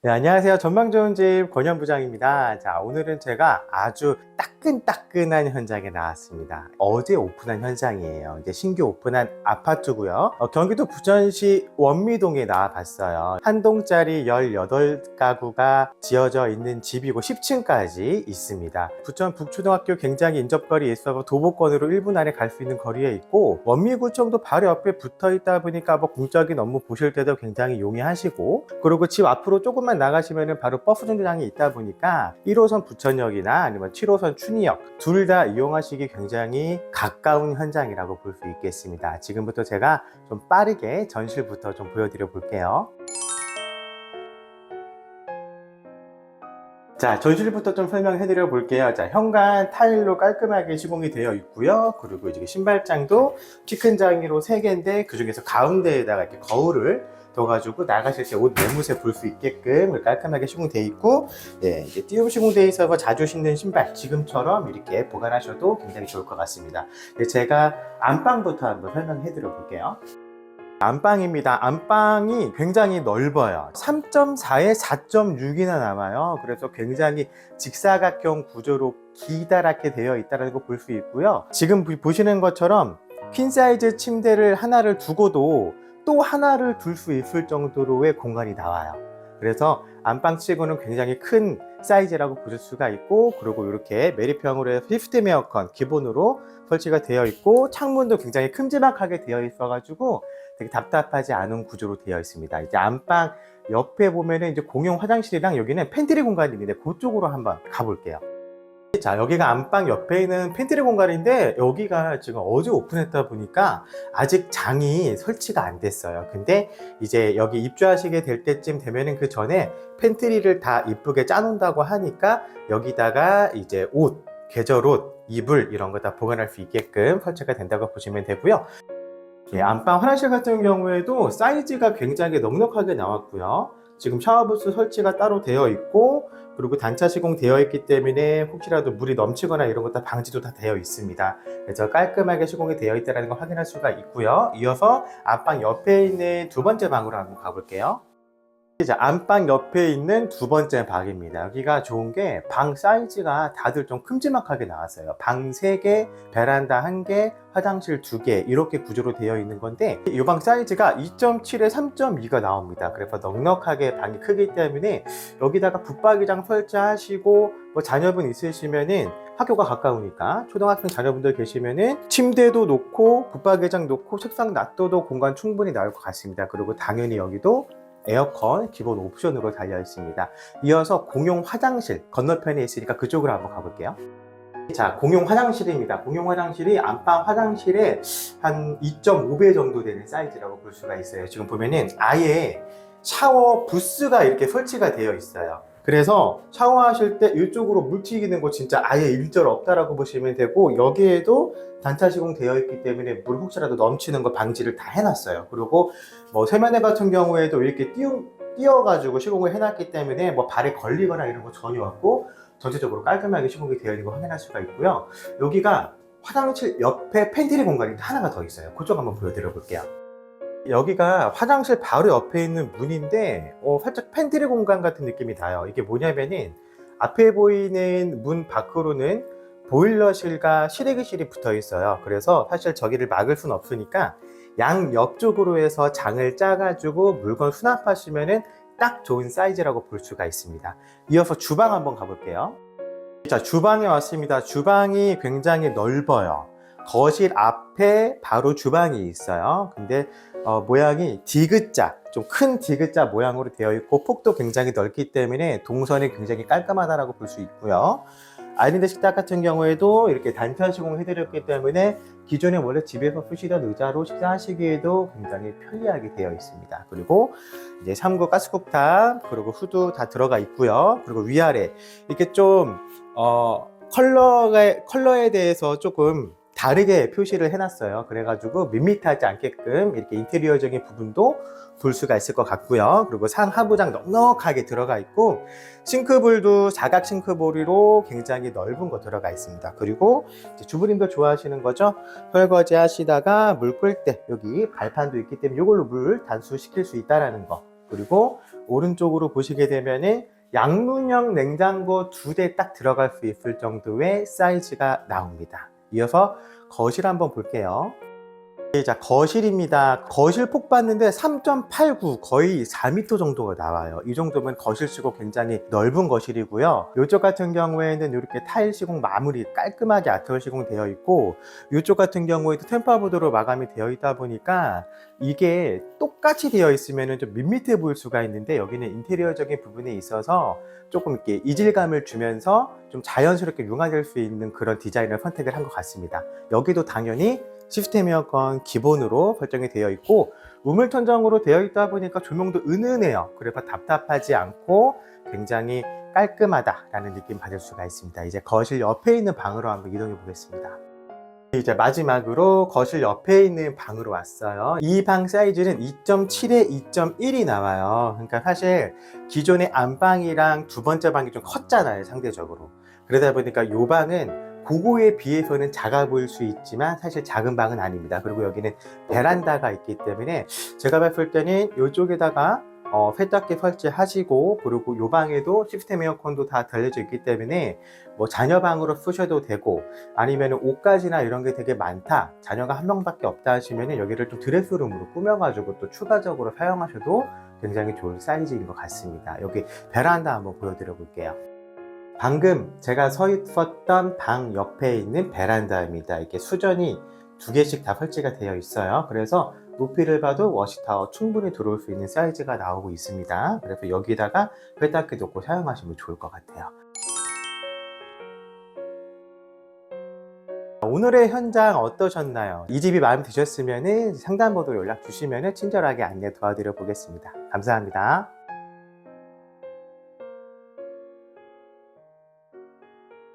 네, 안녕하세요. 전망 좋은 집 권현 부장입니다. 자, 오늘은 제가 아주 따끈따끈한 현장에 나왔습니다. 어제 오픈한 현장이에요. 이제 신규 오픈한 아파트고요. 어, 경기도 부천시 원미동에 나와봤어요. 한 동짜리 18가구가 지어져 있는 집이고 10층까지 있습니다. 부천 북초등학교 굉장히 인접거리에 있어서 도보권으로 1분 안에 갈 수 있는 거리에 있고 원미구청도 바로 옆에 붙어 있다 보니까 뭐 공적인 업무 보실 때도 굉장히 용이하시고 그리고 집 앞으로 조금 만 나가시면 바로 버스 정류장이 있다 보니까 1호선 부천역이나 아니면 7호선 춘희역 둘 다 이용하시기 굉장히 가까운 현장이라고 볼 수 있겠습니다. 지금부터 제가 좀 빠르게 전실부터 좀 보여드려 볼게요. 자, 전실부터 좀 설명해 드려 볼게요. 자, 현관 타일로 깔끔하게 시공이 되어 있고요. 그리고 이제 신발장도 키 큰 장이로 3개인데 그 중에서 가운데에다가 이렇게 거울을 둬가지고 나가실 때옷 매무새 볼 수 있게끔 깔끔하게 시공되어 있고, 네, 이제 띄움 시공되어 있어서 자주 신는 신발 지금처럼 이렇게 보관하셔도 굉장히 좋을 것 같습니다. 네, 제가 안방부터 한번 설명해 드려 볼게요. 안방입니다. 안방이 굉장히 넓어요. 3.4에 4.6이나 남아요. 그래서 굉장히 직사각형 구조로 기다랗게 되어 있다는 거볼수 있고요. 지금 보- 보시는 것처럼 퀸 사이즈 침대를 하나를 두고도 또 하나를 둘 수 있을 정도로의 공간이 나와요. 그래서 안방 치고는 굉장히 큰 사이즈라고 보실 수가 있고 그리고 이렇게 메리평으로 해서 시스템 에어컨 기본으로 설치가 되어 있고 창문도 굉장히 큼지막하게 되어 있어 가지고 되게 답답하지 않은 구조로 되어 있습니다. 이제 안방 옆에 보면은 이제 공용 화장실이랑 여기는 팬트리 공간이 있는데 그쪽으로 한번 가볼게요. 자, 여기가 안방 옆에 있는 팬트리 공간인데 여기가 지금 어제 오픈했다 보니까 아직 장이 설치가 안 됐어요. 근데 이제 여기 입주하시게 될 때쯤 되면은 그 전에 팬트리를 다 이쁘게 짜놓는다고 하니까 여기다가 이제 옷, 계절 옷, 이불 이런 거 다 보관할 수 있게끔 설치가 된다고 보시면 되고요. 예, 안방 화장실 같은 경우에도 사이즈가 굉장히 넉넉하게 나왔고요. 지금 샤워부스 설치가 따로 되어 있고 그리고 단차 시공 되어 있기 때문에 혹시라도 물이 넘치거나 이런 것 다 방지도 다 되어 있습니다. 그래서 깔끔하게 시공이 되어 있다는 걸 확인할 수가 있고요. 이어서 안방 옆에 있는 두 번째 방으로 한번 가볼게요. 자, 안방 옆에 있는 두 번째 방입니다. 여기가 좋은 게 방 사이즈가 다들 좀 큼지막하게 나왔어요. 방 3개, 베란다 1개, 화장실 2개 이렇게 구조로 되어 있는 건데 이 방 사이즈가 2.7에 3.2가 나옵니다. 그래서 넉넉하게 방이 크기 때문에 여기다가 붙박이장 설치하시고 뭐 자녀분 있으시면은 학교가 가까우니까 초등학생 자녀분들 계시면은 침대도 놓고 붙박이장 놓고 책상 놔둬도 공간 충분히 나올 것 같습니다. 그리고 당연히 여기도 에어컨 기본 옵션으로 달려 있습니다. 이어서 공용 화장실 건너편에 있으니까 그쪽으로 한번 가볼게요. 자, 공용 화장실입니다. 공용 화장실이 안방 화장실의 한 2.5배 정도 되는 사이즈라고 볼 수가 있어요. 지금 보면은 아예 샤워 부스가 이렇게 설치가 되어 있어요. 그래서 샤워하실 때 이쪽으로 물 튀기는 거 진짜 아예 일절 없다라고 보시면 되고 여기에도 단차 시공 되어 있기 때문에 물 혹시라도 넘치는 거 방지를 다 해놨어요. 그리고 뭐 세면대 같은 경우에도 이렇게 띄우, 띄어가지고 시공을 해놨기 때문에 뭐 발에 걸리거나 이런 거 전혀 없고 전체적으로 깔끔하게 시공이 되어 있는 거 확인할 수가 있고요. 여기가 화장실 옆에 팬트리 공간이 하나가 더 있어요. 그쪽 한번 보여드려 볼게요. 여기가 화장실 바로 옆에 있는 문인데 어, 살짝 팬트리 공간 같은 느낌이 나요. 이게 뭐냐면은 앞에 보이는 문 밖으로는 보일러실과 실외기실이 붙어 있어요. 그래서 사실 저기를 막을 순 없으니까 양 옆쪽으로 해서 장을 짜가지고 물건 수납하시면은 딱 좋은 사이즈라고 볼 수가 있습니다. 이어서 주방 한번 가볼게요. 자, 주방에 왔습니다. 주방이 굉장히 넓어요. 거실 앞에 바로 주방이 있어요. 근데 어, 모양이 디귿자, 좀큰 디귿자 모양으로 되어 있고 폭도 굉장히 넓기 때문에 동선이 굉장히 깔끔하다라고 볼 수 있고요. 아일랜드 식탁 같은 경우에도 이렇게 단편 시공을 해드렸기 때문에 기존에 원래 집에서 쓰시던 의자로 식사하시기에도 굉장히 편리하게 되어 있습니다. 그리고 이제 3구 가스쿡탑 그리고 후드 다 들어가 있고요. 그리고 위아래 이렇게 좀 어, 컬러가 컬러에 대해서 조금 다르게 표시를 해놨어요. 그래가지고 밋밋하지 않게끔 이렇게 인테리어적인 부분도 볼 수가 있을 것 같고요. 그리고 상하부장 넉넉하게 들어가 있고 싱크볼도 사각 싱크볼로 굉장히 넓은 거 들어가 있습니다. 그리고 주부님도 좋아하시는 거죠. 설거지 하시다가 물끓때 여기 발판도 있기 때문에 이걸로 물 단수시킬 수 있다라는 거. 그리고 오른쪽으로 보시게 되면은 양문형 냉장고 두 대 딱 들어갈 수 있을 정도의 사이즈가 나옵니다. 이어서 거실 한번 볼게요. 자, 거실입니다. 거실 폭 봤는데 3.89 거의 4m 정도가 나와요. 이 정도면 거실치고 굉장히 넓은 거실이고요. 이쪽 같은 경우에는 이렇게 타일 시공 마무리 깔끔하게 아트월 시공 되어 있고 이쪽 같은 경우에도 템파보드로 마감이 되어 있다 보니까 이게 똑같이 되어 있으면 좀 밋밋해 보일 수가 있는데 여기는 인테리어적인 부분에 있어서 조금 이렇게 이질감을 주면서 좀 자연스럽게 융화될 수 있는 그런 디자인을 선택을 한 것 같습니다. 여기도 당연히 시스템 에어컨 기본으로 설정이 되어 있고 우물 천정으로 되어 있다 보니까 조명도 은은해요. 그래서 답답하지 않고 굉장히 깔끔하다라는 느낌 받을 수가 있습니다. 이제 거실 옆에 있는 방으로 한번 이동해 보겠습니다. 이제 마지막으로 거실 옆에 있는 방으로 왔어요. 이 방 사이즈는 2.7에 2.1이 나와요. 그러니까 사실 기존의 안방이랑 두 번째 방이 좀 컸잖아요, 상대적으로. 그러다 보니까 이 방은 그거에 비해서는 작아 보일 수 있지만 사실 작은 방은 아닙니다. 그리고 여기는 베란다가 있기 때문에 제가 봤을 때는 이쪽에다가 어, 세탁기 설치하시고 그리고 이 방에도 시스템 에어컨도 다 달려져 있기 때문에 뭐 자녀 방으로 쓰셔도 되고 아니면 옷가지나 이런 게 되게 많다 자녀가 한 명밖에 없다 하시면 여기를 좀 드레스룸으로 꾸며가지고 또 추가적으로 사용하셔도 굉장히 좋은 사이즈인 것 같습니다 여기 베란다 한번 보여드려 볼게요 방금 제가 서 있었던 방 옆에 있는 베란다입니다 이게 수전이 두 개씩 다 설치가 되어 있어요 그래서 높이를 봐도 워시타워 충분히 들어올 수 있는 사이즈가 나오고 있습니다. 그래서 여기다가 세탁기 놓고 사용하시면 좋을 것 같아요. 오늘의 현장 어떠셨나요? 이 집이 마음에 드셨으면 상담번호 연락 주시면 친절하게 안내 도와드려 보겠습니다. 감사합니다.